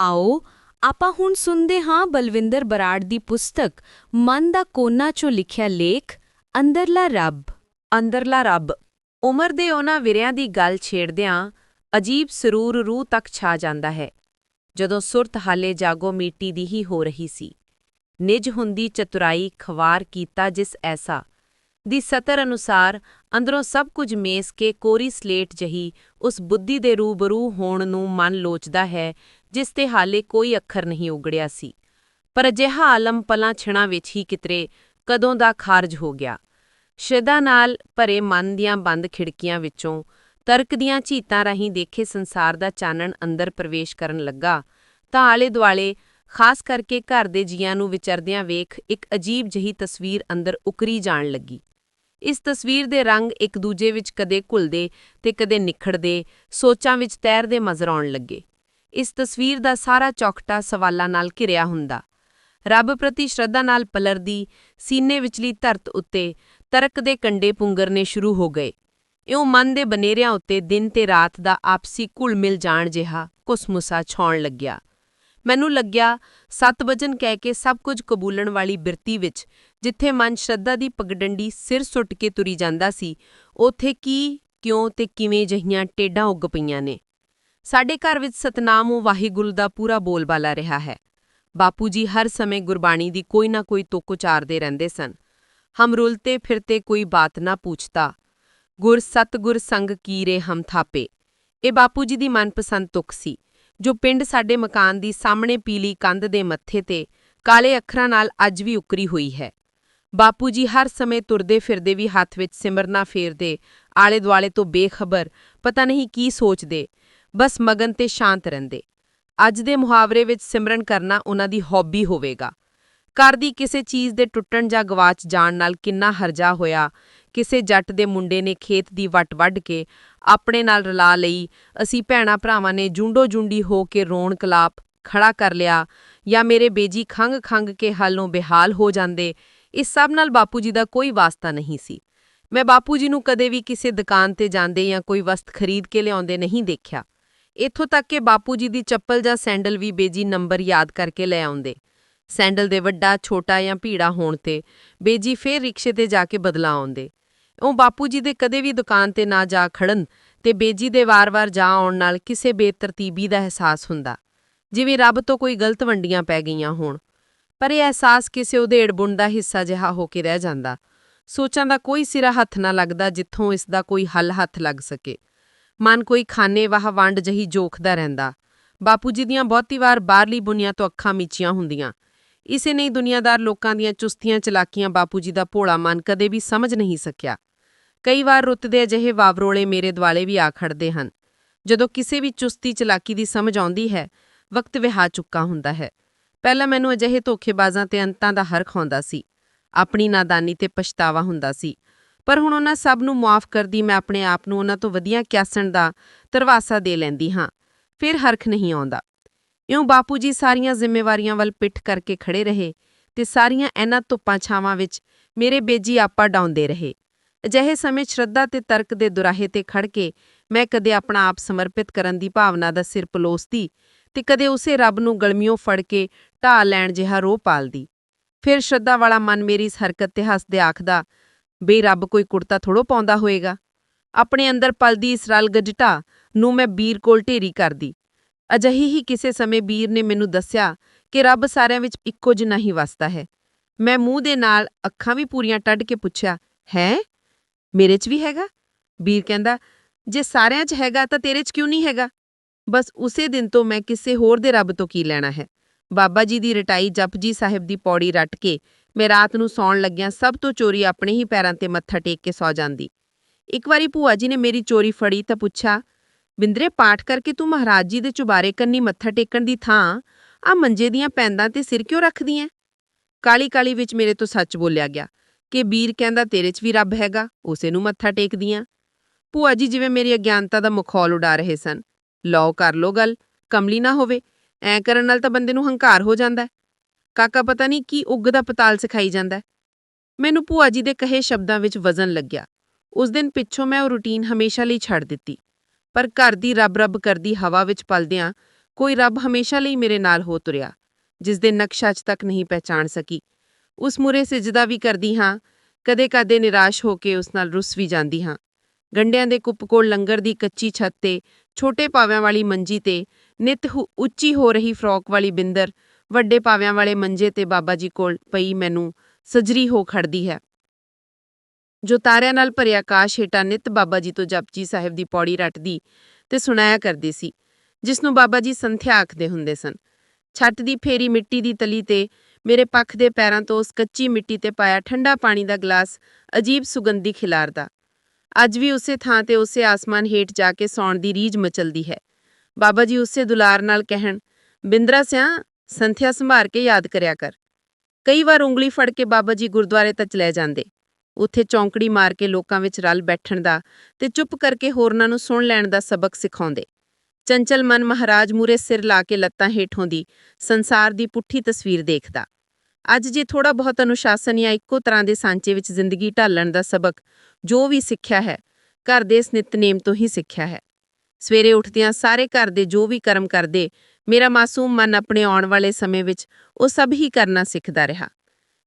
ਆਓ ਆਪਾਂ ਹੁਣ ਸੁਣਦੇ ਹਾਂ ਬਲਵਿੰਦਰ ਬਰਾੜ ਦੀ ਪੁਸਤਕ ਮਨ ਦਾ ਕੋਨਾ 'ਚੋਂ ਲਿਖਿਆ ਲੇਖ, ਅੰਦਰਲਾ ਰੱਬ। ਅੰਦਰਲਾ ਰੱਬ। ਉਮਰ ਦੇ ਉਹਨਾਂ ਵਿਰਿਆਂ ਦੀ ਗੱਲ ਛੇੜਦਿਆਂ ਅਜੀਬ ਸਰੂਰ ਰੂਹ ਤੱਕ ਛਾ ਜਾਂਦਾ ਹੈ। ਜਦੋਂ ਸੁਰਤ ਹਾਲੇ ਜਾਗੋ ਮੀਟੀ ਦੀ ਹੀ ਹੋ ਰਹੀ ਸੀ। ਨਿਜ ਹੁੰਦੀ ਚਤੁਰਾਈ ਖਵਾਰ ਕੀਤਾ ਜਿਸ ਐਸਾ। ਦੀ ਸਤਰ ਅਨੁਸਾਰ ਅੰਦਰੋਂ ਸਭ ਕੁਝ ਮੇਸ ਕੇ ਕੋਰੀ ਸਲੇਟ ਜਹੀ ਉਸ ਬੁੱਧੀ ਦੇ ਰੂਬਰੂ ਹੋਣ ਨੂੰ ਮਨ ਲੋਚਦਾ ਹੈ ਜਿਸ ਤੇ ਹਾਲੇ ਕੋਈ ਅੱਖਰ ਨਹੀਂ ਉਗੜਿਆ ਸੀ। ਪਰ ਅਜਿਹਾ ਆਲਮ ਪਲਾਂ ਛਿਣਾ ਵਿੱਚ ਹੀ ਕਿਤਰੇ ਕਦੋਂ ਦਾ ਖਾਰਜ ਹੋ ਗਿਆ। ਸ਼ਰਧਾ ਨਾਲ ਭਰੇ ਮਨ ਦੀਆਂ ਬੰਦ ਖਿੜਕੀਆਂ ਵਿੱਚੋਂ ਤਰਕ ਦੀਆਂ ਝੀਤਾਂ ਰਾਹੀਂ ਦੇਖੇ ਸੰਸਾਰ ਦਾ ਚਾਨਣ ਅੰਦਰ ਪ੍ਰਵੇਸ਼ ਕਰਨ ਲੱਗਾ, ਤਾਂ ਆਲੇ ਦੁਆਲੇ ਖਾਸ ਕਰਕੇ ਘਰ ਦੇ ਜੀਆਂ ਨੂੰ ਵਿਚਰਦਿਆਂ ਵੇਖ ਇੱਕ ਅਜੀਬ ਜਹੀ ਤਸਵੀਰ ਅੰਦਰ ਉਕਰੀ ਜਾਣ ਲੱਗੀ। ਇਸ ਤਸਵੀਰ ਦੇ ਰੰਗ ਇੱਕ ਦੂਜੇ ਵਿੱਚ ਕਦੇ ਘੁਲਦੇ ਤੇ ਕਦੇ ਨਿਖੜਦੇ ਸੋਚਾਂ ਵਿੱਚ ਤੈਰਦੇ ਨਜ਼ਰ ਆਉਣ ਲੱਗੇ। ਇਸ ਤਸਵੀਰ ਦਾ ਸਾਰਾ ਚੌਕਟਾ ਸਵਾਲਾਂ ਨਾਲ ਘਿਰਿਆ ਹੁੰਦਾ। ਰੱਬ ਪ੍ਰਤੀ ਸ਼ਰਧਾ ਨਾਲ ਪਲਰਦੀ, ਸੀਨੇ ਵਿਚਲੀ ਧਰਤ ਉੱਤੇ ਤਰਕ ਦੇ ਕੰਡੇ ਪੁੰਗਰਨੇ ਸ਼ੁਰੂ ਹੋ ਗਏ। ਇਉਂ ਮਨ ਦੇ ਬਨੇਰਿਆਂ ਉੱਤੇ ਦਿਨ ਤੇ ਰਾਤ ਦਾ ਆਪਸੀ ਘੁਲ ਮਿਲ ਜਾਣ ਜਿਹਾ ਕੁਸਮੁਸਾ ਛਾਉਣ ਲੱਗਿਆ। ਮੈਨੂੰ ਲੱਗਿਆ, ਸੱਤ ਵਜਨ ਕਹਿ ਕੇ ਸਭ ਕੁਝ ਕਬੂਲਣ ਵਾਲੀ ਬਿਰਤੀ ਵਿੱਚ, ਜਿੱਥੇ ਮਨ ਸ਼ਰਧਾ ਦੀ ਪਗਡੰਡੀ ਸਿਰ ਸੁੱਟ ਕੇ ਤੁਰੀ ਜਾਂਦਾ ਸੀ, ਉਥੇ ਕੀ, ਕਿਉਂ ਤੇ ਕਿਵੇਂ ਜਹੀਆਂ ਟੇਡਾਂ ਉੱਗ ਪਈਆਂ ਨੇ। ਸਾਡੇ ਘਰ ਵਿੱਚ ਸਤਨਾਮ ਉਹ ਵਾਹਿਗੁਰੂ ਦਾ ਪੂਰਾ ਬੋਲਬਾਲਾ ਰਿਹਾ ਹੈ। ਬਾਪੂ ਜੀ ਹਰ ਸਮੇਂ ਗੁਰਬਾਣੀ ਦੀ ਕੋਈ ਨਾ ਕੋਈ ਤੁਕ ਉਚਾਰਦੇ ਰਹਿੰਦੇ ਸਨ। ਹਮ ਰੁਲਤੇ ਫਿਰਤੇ ਕੋਈ ਬਾਤ ਨਾ ਪੁੱਛਤਾ। ਗੁਰ ਸਤਗੁਰ ਸੰਗ ਕੀਰੇ ਹਮ ਥਾਪੇ। ਇਹ ਬਾਪੂ ਜੀ ਦੀ ਮਨਪਸੰਦ ਤੁਕ ਸੀ, ਜੋ ਪਿੰਡ ਸਾਡੇ ਮਕਾਨ ਦੀ ਸਾਹਮਣੇ ਪੀਲੀ ਕੰਧ ਦੇ ਮੱਥੇ ਤੇ ਕਾਲੇ ਅੱਖਰਾਂ ਨਾਲ ਅੱਜ ਵੀ ਉਕਰੀ ਹੋਈ ਹੈ। ਬਾਪੂ ਜੀ ਹਰ ਸਮੇਂ ਤੁਰਦੇ ਫਿਰਦੇ ਵੀ ਹੱਥ ਵਿੱਚ ਸਿਮਰਨਾ ਫੇਰਦੇ ਆਲੇ ਦੁਆਲੇ ਤੋਂ ਬੇਖਬਰ, ਪਤਾ ਨਹੀਂ ਕੀ ਸੋਚਦੇ ਬਸ ਮਗਨ ਤੇ ਸ਼ਾਂਤ ਰਹਿੰਦੇ। ਅੱਜ ਦੇ ਮੁਹਾਵਰੇ ਵਿੱਚ ਸਿਮਰਨ ਕਰਨਾ ਉਹਨਾਂ ਦੀ ਹੌਬੀ ਹੋਵੇਗਾ। ਘਰ ਦੀ ਕਿਸੇ ਚੀਜ਼ ਦੇ ਟੁੱਟਣ ਜਾਂ ਗਵਾਚ ਜਾਣ ਨਾਲ ਕਿੰਨਾ ਹਰਜਾ ਹੋਇਆ, ਕਿਸੇ ਜੱਟ ਦੇ ਮੁੰਡੇ ਨੇ ਖੇਤ ਦੀ ਵੱਟ ਵੱਢ ਕੇ ਆਪਣੇ ਨਾਲ ਰਲਾ ਲਈ, ਅਸੀਂ ਭੈਣਾ ਭਰਾਵਾਂ ਨੇ ਜੁੰਡੋ ਜੁੰਡੀ ਹੋ ਕੇ ਰੋਣ ਕਲਾਪ ਖੜਾ ਕਰ ਲਿਆ ਜਾਂ ਮੇਰੇ ਬੇਜੀ ਖੰਗ ਖੰਗ ਕੇ ਹਾਲੋਂ ਬੇਹਾਲ ਹੋ ਜਾਂਦੇ, ਇਸ ਸਭ ਨਾਲ ਬਾਪੂ ਜੀ ਦਾ ਕੋਈ ਵਾਸਤਾ ਨਹੀਂ ਸੀ। ਮੈਂ ਬਾਪੂ ਜੀ ਨੂੰ ਕਦੇ ਵੀ ਕਿਸੇ ਦੁਕਾਨ ਤੇ ਜਾਂਦੇ ਜਾਂ ਕੋਈ ਵਸਤ ਖਰੀਦ ਕੇ ਲਿਆਉਂਦੇ ਨਹੀਂ ਦੇਖਿਆ। ਇੱਥੋਂ ਤੱਕ ਕਿ ਬਾਪੂ ਜੀ ਦੀ ਚੱਪਲ ਜਾਂ ਸੈਂਡਲ ਵੀ ਬੇਜੀ ਨੰਬਰ ਯਾਦ ਕਰਕੇ ਲੈ ਆਉਂਦੇ। ਸੈਂਡਲ ਦੇ ਵੱਡਾ, ਛੋਟਾ ਜਾਂ ਭੀੜਾ ਹੋਣ ਤੇ ਬੇਜੀ ਫੇਰ ਰਿਕਸ਼ੇ ਤੇ ਜਾ ਕੇ ਬਦਲਾ ਆਉਂਦੇ। ਉਹ ਬਾਪੂ ਜੀ ਦੇ ਕਦੇ ਵੀ ਦੁਕਾਨ ਤੇ ਨਾ ਜਾ ਖੜਨ ਤੇ ਬੇਜੀ ਦੇ ਵਾਰ-ਵਾਰ ਜਾ ਆਉਣ ਨਾਲ ਕਿਸੇ ਬੇਤਰਤੀਬੀ ਦਾ ਅਹਿਸਾਸ ਹੁੰਦਾ। ਜਿਵੇਂ ਰੱਬ ਤੋਂ ਕੋਈ ਗਲਤ ਵੰਡੀਆਂ ਪੈ ਗਈਆਂ ਹੋਣ। ਪਰ ਇਹ ਅਹਿਸਾਸ ਕਿਸੇ ਉਧੇੜ ਬੁਣ ਦਾ ਹਿੱਸਾ ਜਿਹਾ ਹੋ ਕੇ ਰਹਿ ਜਾਂਦਾ। ਸੋਚਾਂ ਦਾ ਕੋਈ ਸਿਰਾ ਹੱਥ ਨਾ ਲੱਗਦਾ ਜਿੱਥੋਂ ਇਸ ਦਾ ਕੋਈ ਹੱਲ ਹੱਥ ਲੱਗ ਸਕੇ। ਮਨ ਕੋਈ ਖਾਨੇ ਵਾਹ ਵੰਡ ਜਹੀ ਜੋਖਦਾ ਰਹਿੰਦਾ। ਬਾਪੂ ਜੀ ਦੀਆਂ ਬਹੁਤੀ ਵਾਰ ਬਾਹਰਲੀ ਬੁਨੀਆਂ ਤੋਂ ਅੱਖਾਂ ਮੀਚੀਆਂ ਹੁੰਦੀਆਂ। ਇਸੇ ਨਹੀਂ ਦੁਨੀਆਦਾਰ ਲੋਕਾਂ ਦੀਆਂ ਚੁਸਤੀਆਂ ਚਲਾਕੀਆਂ ਬਾਪੂ ਜੀ ਦਾ ਭੋਲਾ ਮਨ ਕਦੇ ਵੀ ਸਮਝ ਨਹੀਂ ਸਕਿਆ। ਕਈ ਵਾਰ ਰੁੱਤਦੇ ਅਜਿਹੇ ਵਾਵਰੋਲੇ ਮੇਰੇ ਦੁਆਲੇ ਵੀ ਆ ਖੜਦੇ ਹਨ। ਜਦੋਂ ਕਿਸੇ ਵੀ ਚੁਸਤੀ ਚਲਾਕੀ ਦੀ ਸਮਝ ਆਉਂਦੀ ਹੈ, ਵਕਤ ਵਿਹਾ ਚੁੱਕਾ ਹੁੰਦਾ ਹੈ। ਪਹਿਲਾਂ ਮੈਨੂੰ ਅਜਿਹੇ ਧੋਖੇਬਾਜ਼ਾਂ ਤੇ ਅੰਤਾਂ ਦਾ ਹਰਖ ਆਉਂਦਾ ਸੀ। ਆਪਣੀ ਨਾਦਾਨੀ ਤੇ ਪਛਤਾਵਾ ਹੁੰਦਾ ਸੀ। ਪਰ ਹੁਣ ਉਹਨਾਂ ਸਭ ਨੂੰ ਮਾਫ ਕਰਦੀ ਮੈਂ ਆਪਣੇ ਆਪ ਨੂੰ ਉਹਨਾਂ ਤੋਂ ਵਧੀਆ ਕਿਆਸਣ ਦਾ ਤਰਵਾਸਾ ਦੇ ਲੈਂਦੀ ਹਾਂ। ਫਿਰ ਹਰਖ ਨਹੀਂ ਆਉਂਦਾ। ਇਉਂ ਬਾਪੂ ਜੀ ਸਾਰੀਆਂ ਜ਼ਿੰਮੇਵਾਰੀਆਂ ਵੱਲ ਪਿੱਠ ਕਰਕੇ ਖੜੇ ਰਹੇ ਤੇ ਸਾਰੀਆਂ ਇਹਨਾਂ ਧੁੱਪਾਂ ਛਾਵਾਂ ਵਿੱਚ ਮੇਰੇ ਬੇਜੀ ਆਪਾ ਡਾਉਂਦੇ ਰਹੇ। ਅਜਿਹੇ ਸਮੇਂ ਸ਼ਰਧਾ ਤੇ ਤਰਕ ਦੇ ਦੁਰਾਹੇ ਤੇ ਖੜ ਕੇ ਮੈਂ ਕਦੇ ਆਪਣਾ ਆਪ ਸਮਰਪਿਤ ਕਰਨ ਦੀ ਭਾਵਨਾ ਦਾ ਸਿਰ ਪਲੋਸਦੀ ਤੇ ਕਦੇ ਉਸੇ ਰੱਬ ਨੂੰ ਗਲਮੀਆਂ ਫੜ ਕੇ ਢਾਹ ਲੈਣ ਜਿਹਾ ਰੋਹ ਪਾਲਦੀ। ਫਿਰ ਸ਼ਰਧਾ ਵਾਲਾ ਮਨ ਮੇਰੀ ਇਸ ਹਰਕਤ ਤੇ ਹੱਸਦੇ ਆਖਦਾ ਬਈ ਰੱਬ ਕੋਈ ਕੁੜਤਾ ਥੋੜੋ ਪਾਉਂਦਾ ਹੋਏਗਾ। ਆਪਣੇ ਅੰਦਰ ਪਲਦੀ ਇਸ ਰਲ ਗਜਟਾ ਨੂੰ ਮੈਂ ਬੀਰ ਕੋਲ ਢੇਰੀ ਕਰਦੀ। ਅਜਿਹੀ ਹੀ ਕਿਸੇ ਸਮੇਂ ਬੀਰ ਨੇ ਮੈਨੂੰ ਦੱਸਿਆ ਕਿ ਰੱਬ ਸਾਰਿਆਂ ਵਿੱਚ ਇੱਕੋ ਜਿਹਾ ਹੀ ਵਸਦਾ ਹੈ। ਮੈਂ ਮੂੰਹ ਦੇ ਨਾਲ ਅੱਖਾਂ ਵੀ ਪੂਰੀਆਂ ਟੱਡ ਕੇ ਪੁੱਛਿਆ, ਹੈ? ਮੇਰੇ 'ਚ ਵੀ ਹੈਗਾ? ਬੀਰ ਕਹਿੰਦਾ, ਜੇ ਸਾਰਿਆਂ 'ਚ ਹੈਗਾ ਤਾਂ ਤੇਰੇ 'ਚ ਕਿਉਂ ਨਹੀਂ ਹੈਗਾ? ਬਸ ਉਸੇ ਦਿਨ ਤੋਂ ਮੈਂ ਕਿਸੇ ਹੋਰ ਦੇ ਰੱਬ ਤੋਂ ਕੀ ਲੈਣਾ ਹੈ? ਬਾਬਾ ਜੀ ਦੀ ਰਟਾਈ ਜਪਜੀ ਸਾਹਿਬ ਦੀ ਪੌੜੀ ਰੱਟ ਕੇ ਮੈਂ ਰਾਤ ਨੂੰ ਸੌਣ ਲੱਗਿਆ ਸਭ ਤੋਂ ਚੋਰੀ ਆਪਣੇ ਹੀ ਪੈਰਾਂ ਤੇ ਮੱਥਾ ਟੇਕ ਕੇ ਸੌ ਜਾਂਦੀ। ਇੱਕ ਵਾਰੀ ਭੂਆ ਜੀ ਨੇ ਮੇਰੀ ਚੋਰੀ ਫੜੀ ਤਾਂ ਪੁੱਛਿਆ, ਬਿੰਦਰੇ, ਪਾਠ ਕਰਕੇ ਤੂੰ ਮਹਾਰਾਜ ਜੀ ਦੇ ਚੁਬਾਰੇ ਕੰਨੀ ਮੱਥਾ ਟੇਕਣ ਦੀ ਥਾਂ, ਆ ਮੰਜੇ ਦੀਆਂ ਪੈਂਦਾਂ ਤੇ ਸਿਰ ਕਿਉਂ ਰੱਖਦੀ ਐ? ਕਾਲੀ ਕਾਲੀ ਵਿੱਚ ਮੇਰੇ ਤੋਂ ਸੱਚ ਬੋਲਿਆ ਗਿਆ ਕਿ ਵੀਰ ਕਹਿੰਦਾ ਤੇਰੇ 'ਚ ਵੀ ਰੱਬ ਹੈਗਾ, ਉਸੇ ਨੂੰ ਮੱਥਾ ਟੇਕਦੀ ਟੇਕਦੀਆਂ ਭੂਆ ਜੀ ਜਿਵੇਂ ਮੇਰੀ ਅਗਿਆਨਤਾ ਦਾ ਮਖੌਲ ਉਡਾ ਰਹੇ ਸਨ। ਲਓ ਕਰ ਲੋ ਗੱਲ, ਕਮਲੀ ਨਾ ਹੋਵੇ, ਐ ਕਰਨ ਨਾਲ ਤਾਂ ਬੰਦੇ ਨੂੰ ਹੰਕਾਰ ਹੋ ਜਾਂਦਾ। ਕਾਕਾ ਪਤਾ ਨਹੀਂ ਕੀ ਉੱਗ ਦਾ ਪਤਾਲ ਸਿਖਾਈ ਜਾਂਦਾ ਮੈਨੂੰ ਭੂਆ ਜੀ ਦੇ ਕਹੇ ਸ਼ਬਦਾਂ ਵਿੱਚ ਵਜ਼ਨ ਲੱਗਿਆ। ਉਸ ਦਿਨ ਪਿੱਛੋਂ ਮੈਂ ਉਹ ਰੁਟੀਨ ਹਮੇਸ਼ਾ ਲਈ ਛੱਡ ਦਿੱਤੀ। ਪਰ ਘਰ ਦੀ ਰੱਬ ਰੱਬ ਕਰਦੀ ਹਵਾ ਵਿੱਚ ਪਲਦਿਆਂ ਕੋਈ ਰੱਬ ਹਮੇਸ਼ਾ ਲਈ ਮੇਰੇ ਨਾਲ ਹੋ ਤੁਰਿਆ, ਜਿਸ ਦੇ ਨਕਸ਼ਾ ਅੱਜ ਤੱਕ ਨਹੀਂ ਪਹਿਚਾਣ ਸਕੀ। ਉਸ ਮੁਰੇ ਸਿਜਦਾ ਵੀ ਕਰਦੀ ਹਾਂ ਕਦੇ-ਕਦੇ ਨਿਰਾਸ਼ ਹੋ ਕੇ ਉਸ ਨਾਲ ਰੁੱਸ ਵੀ ਜਾਂਦੀ ਹਾਂ। ਗੰਡਿਆਂ ਦੇ ਕੁੱਪ ਕੋਲ ਲੰਗਰ ਦੀ ਕੱਚੀ ਛੱਤ ਤੇ, ਛੋਟੇ ਪਾਵਿਆਂ ਵਾਲੀ ਮੰਜੀ ਤੇ, ਨਿਤ ਹੁ- ਉੱਚੀ ਹੋ ਰਹੀ ਫਰੋਕ ਵਾਲੀ ਬਿੰਦਰ ਵੱਡੇ ਪਾਵਿਆਂ ਵਾਲੇ ਮੰਜੇ ਤੇ ਬਾਬਾ ਜੀ ਕੋਲ ਪਈ ਮੈਨੂੰ ਸਜਰੀ ਹੋ ਖੜਦੀ ਹੈ। ਜੋ ਤਾਰਿਆਂ ਨਾਲ ਭਰਿਆ ਆਕਾਸ਼ ਹੇਠਾਂ ਨਿਤ ਬਾਬਾ ਜੀ ਤੋਂ ਜਪਜੀ ਸਾਹਿਬ ਦੀ ਪੌੜੀ ਰੱਟਦੀ ਤੇ ਸੁਣਾਇਆ ਕਰਦੀ ਸੀ, ਜਿਸ ਨੂੰ ਬਾਬਾ ਜੀ ਸੰਥਿਆ ਆਖਦੇ ਹੁੰਦੇ ਸਨ। ਛੱਤ ਦੀ ਫੇਰੀ ਮਿੱਟੀ ਦੀ ਤਲੀ ਤੇ ਮੇਰੇ ਪੱਖ ਦੇ ਪੈਰਾਂ ਤੋਂ ਉਸ ਕੱਚੀ ਮਿੱਟੀ ਤੇ ਪਾਇਆ ਠੰਡਾ ਪਾਣੀ ਦਾ ਗਲਾਸ ਅਜੀਬ ਸੁਗੰਧੀ ਖਿਲਾਰਦਾ। ਅੱਜ ਵੀ ਉਸੇ ਥਾਂ ਤੇ ਉਸੇ ਆਸਮਾਨ ਹੇਠ ਜਾ ਕੇ ਸੌਣ ਦੀ ਰੀਝ ਮਚਲਦੀ ਹੈ। ਬਾਬਾ ਜੀ ਉਸੇ ਦੁਲਾਰ ਨਾਲ ਕਹਿਣ, ਬਿੰਦਰਾ ਸਿਆ ਸੰਥਿਆ ਸੰਭਾਰ ਕੇ ਯਾਦ ਕਰਿਆ ਕਰ। ਕਈ ਵਾਰ ਉਂਗਲੀ ਫੜ ਕੇ ਬਾਬਾ ਜੀ ਗੁਰਦੁਆਰੇ ਤੱਕ ਲੈ ਜਾਂਦੇ। ਉੱਥੇ ਚੌਂਕੜੀ ਮਾਰ ਕੇ ਲੋਕਾਂ ਵਿੱਚ ਰਲ ਬੈਠਣ ਦਾ ਤੇ ਚੁੱਪ ਕਰਕੇ ਹੋਰਨਾਂ ਨੂੰ ਸੁਣ ਲੈਣ ਦਾ ਸਬਕ ਸਿਖਾਉਂਦੇ। ਚੰਚਲ ਮਨ ਮਹਾਰਾਜ ਮੂਰੇ ਸਿਰ ਲਾ ਕੇ ਲੱਤਾਂ ਹੇਠੋਂ ਦੀ ਸੰਸਾਰ ਦੀ ਪੁੱਠੀ ਤਸਵੀਰ ਦੇਖਦਾ। ਅੱਜ ਜੇ ਥੋੜਾ ਬਹੁਤ ਅਨੁਸ਼ਾਸਨ ਜਾਂ ਇੱਕੋ ਤਰ੍ਹਾਂ ਦੇ ਸਾਂਚੇ ਵਿੱਚ ਜ਼ਿੰਦਗੀ ਢਾਲਣ ਦਾ ਸਬਕ ਜੋ ਵੀ ਸਿੱਖਿਆ ਹੈ, ਘਰ ਦੇ ਇਸ ਨਿਤਨੇਮ ਤੋਂ ਹੀ ਸਿੱਖਿਆ ਹੈ। ਸਵੇਰੇ ਉੱਠਦਿਆਂ ਸਾਰੇ ਘਰ ਦੇ ਜੋ ਵੀ ਕਰਮ ਕਰਦੇ ਮੇਰਾ ਮਾਸੂਮ ਮਨ ਆਪਣੇ ਆਉਣ ਵਾਲੇ ਸਮੇਂ ਵਿੱਚ ਉਹ ਸਭ ਹੀ ਕਰਨਾ ਸਿੱਖਦਾ ਰਿਹਾ।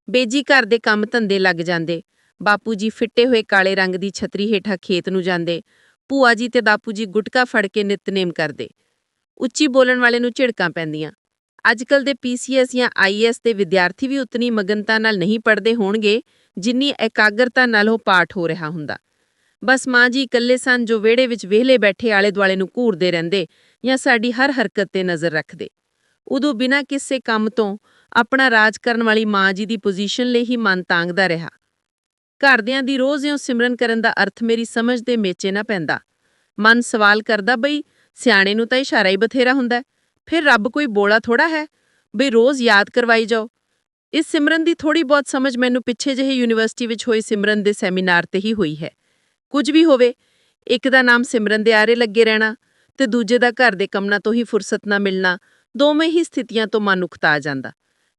ਬੇਜੀ ਘਰ ਦੇ ਕੰਮ ਧੰਦੇ ਲੱਗ ਜਾਂਦੇ। ਬਾਪੂ ਜੀ ਫਿੱਟੇ ਹੋਏ ਕਾਲੇ ਰੰਗ ਦੀ ਛਤਰੀ ਹੇਠਾਂ ਖੇਤ ਨੂੰ ਜਾਂਦੇ। ਭੂਆ ਜੀ ਤੇ ਬਾਪੂ ਜੀ ਗੁਟਕਾ ਫੜ ਕੇ ਨਿਤਨੇਮ ਕਰਦੇ। ਉੱਚੀ ਬੋਲਣ ਵਾਲੇ ਨੂੰ ਝਿੜਕਾਂ ਪੈਂਦੀਆਂ। ਅੱਜਕੱਲ ਦੇ ਪੀਸੀਐਸ ਜਾਂ ਆਈਐਸ ਦੇ ਵਿਦਿਆਰਥੀ ਵੀ ਉਤਨੀ ਮਗਨਤਾ ਨਾਲ ਨਹੀਂ ਪੜ੍ਹਦੇ ਹੋਣਗੇ ਜਿੰਨੀ ਇਕਾਗਰਤਾ ਨਾਲ ਉਹ ਪਾਠ ਹੋ ਰਿਹਾ ਹੁੰਦਾ। ਬਸ ਮਾਂ ਜੀ ਇਕੱਲੇ ਸਨ ਜੋ ਵਿਹੜੇ ਵਿੱਚ ਵਿਹਲੇ ਬੈਠੇ ਆਲੇ ਦੁਆਲੇ ਨੂੰ ਘੂਰਦੇ ਰਹਿੰਦੇ ਜਾਂ ਸਾਡੀ ਹਰ ਹਰਕਤ ਤੇ ਨਜ਼ਰ ਰੱਖਦੇ। ਉਦੋਂ ਬਿਨਾਂ ਕਿਸੇ ਕੰਮ ਤੋਂ ਆਪਣਾ ਰਾਜ ਕਰਨ ਵਾਲੀ ਮਾਂ ਜੀ ਦੀ ਪੋਜੀਸ਼ਨ ਲਈ ਹੀ ਮਨ ਤਾਂਗਦਾ ਰਿਹਾ। ਘਰਦਿਆਂ ਦੀ ਰੋਜ਼ ਇਉਂ ਸਿਮਰਨ ਕਰਨ ਦਾ ਅਰਥ ਮੇਰੀ ਸਮਝ ਦੇ ਮੇਚੇ ਨਾ ਪੈਂਦਾ। ਮਨ ਸਵਾਲ ਕਰਦਾ, ਬਈ, ਸਿਆਣੇ ਨੂੰ ਤਾਂ ਇਸ਼ਾਰਾ ਹੀ ਬਥੇਰਾ ਹੁੰਦਾ ਫਿਰ ਰੱਬ ਕੋਈ ਬੋਲਾ ਥੋੜਾ ਹੈ? ਬਈ, ਰੋਜ਼ ਯਾਦ ਕਰਵਾਈ ਜਾਓ। ਇਸ ਸਿਮਰਨ ਦੀ ਥੋੜੀ ਬਹੁਤ ਸਮਝ ਮੈਨੂੰ ਪਿੱਛੇ ਜਿਹੇ ਯੂਨੀਵਰਸਿਟੀ ਵਿੱਚ ਹੋਈ ਸਿਮਰਨ ਦੇ ਸੈਮੀਨਾਰ ਤੇ ਹੀ ਹੋਈ ਹੈ। ਕੁਝ ਵੀ ਹੋਵੇ, ਇੱਕ ਦਾ ਨਾਮ ਸਿਮਰਨ ਦੇ ਆਰੇ ਲੱਗੇ ਰਹਿਣਾ ਤੇ ਦੂਜੇ ਦਾ ਘਰ ਦੇ ਕੰਮਾਂ ਤੋਂ ਹੀ ਫੁਰਸਤ ਨਾ ਮਿਲਣਾ, ਦੋਵੇਂ ਹੀ ਸਥਿਤੀਆਂ ਤੋਂ ਮਨ ਉਕਤਾ ਆ ਜਾਂਦਾ।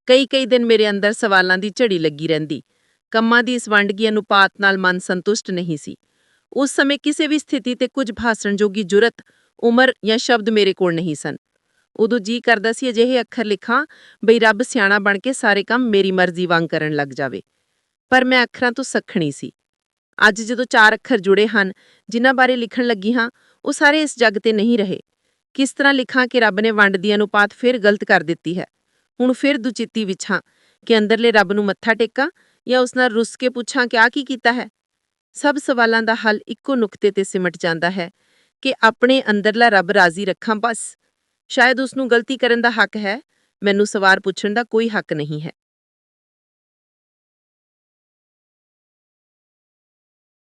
ਕਈ ਕਈ ਦਿਨ ਮੇਰੇ ਅੰਦਰ ਸਵਾਲਾਂ ਦੀ ਝੜੀ ਲੱਗੀ ਰਹਿੰਦੀ। ਕੰਮਾਂ ਦੀ ਇਸ ਵੰਡਗੀ ਅਨੁਪਾਤ ਨਾਲ ਮਨ ਸੰਤੁਸ਼ਟ ਨਹੀਂ ਸੀ। ਉਸ ਸਮੇਂ ਕਿਸੇ ਵੀ ਸਥਿਤੀ ਤੇ ਕੁਝ ਭਾਸਣ ਜੋਗੀ ਜੁਰਤ, ਉਮਰ ਜਾਂ ਸ਼ਬਦ ਮੇਰੇ ਕੋਲ ਨਹੀਂ ਸਨ। ਉਦੋਂ ਜੀ ਕਰਦਾ ਸੀ ਅਜਿਹੇ ਅੱਖਰ ਲਿਖਾਂ, ਬਈ ਰੱਬ ਸਿਆਣਾ ਬਣ ਕੇ ਸਾਰੇ ਕੰਮ ਮੇਰੀ ਮਰਜ਼ੀ ਵਾਂਗ ਕਰਨ ਲੱਗ ਜਾਵੇ। ਪਰ ਮੈਂ ਅੱਖਰਾਂ ਤੋਂ ਸੱਖਣੀ ਸੀ। ਅੱਜ ਜਦੋਂ ਚਾਰ ਅੱਖਰ ਜੁੜੇ ਹਨ, ਜਿਨ੍ਹਾਂ ਬਾਰੇ ਲਿਖਣ ਲੱਗੀ ਹਾਂ, ਉਹ ਸਾਰੇ ਇਸ ਜੱਗ ਤੇ ਨਹੀਂ ਰਹੇ। ਕਿਸ ਤਰ੍ਹਾਂ ਲਿਖਾਂ ਕਿ ਰੱਬ ਨੇ ਵੰਡ ਦੀ ਅਨੁਪਾਤ ਫਿਰ ਗਲਤ ਕਰ ਦਿੱਤੀ ਹੈ? ਹੁਣ ਫਿਰ ਦੁਚਿੱਤੀ ਵਿੱਚ ਹਾਂ ਕਿ ਅੰਦਰਲੇ ਰੱਬ ਨੂੰ ਮੱਥਾ ਟੇਕਾਂ ਜਾਂ ਉਸ ਨਾਲ ਰੁੱਸ ਕੇ ਪੁੱਛਾਂ ਕਿ ਆ ਕੀ ਕੀਤਾ ਹੈ? ਸਭ ਸਵਾਲਾਂ ਦਾ ਹੱਲ ਇੱਕੋ ਨੁਕਤੇ ਤੇ ਸਿਮਟ ਜਾਂਦਾ ਹੈ ਕਿ ਆਪਣੇ ਅੰਦਰਲਾ ਰੱਬ ਰਾਜ਼ੀ ਰੱਖਾਂ ਬਸ। ਸ਼ਾਇਦ ਉਸ ਨੂੰ ਗਲਤੀ ਕਰਨ ਦਾ ਹੱਕ ਹੈ, ਮੈਨੂੰ ਸਵਾਰ ਪੁੱਛਣ ਦਾ ਕੋਈ ਹੱਕ ਨਹੀਂ ਹੈ।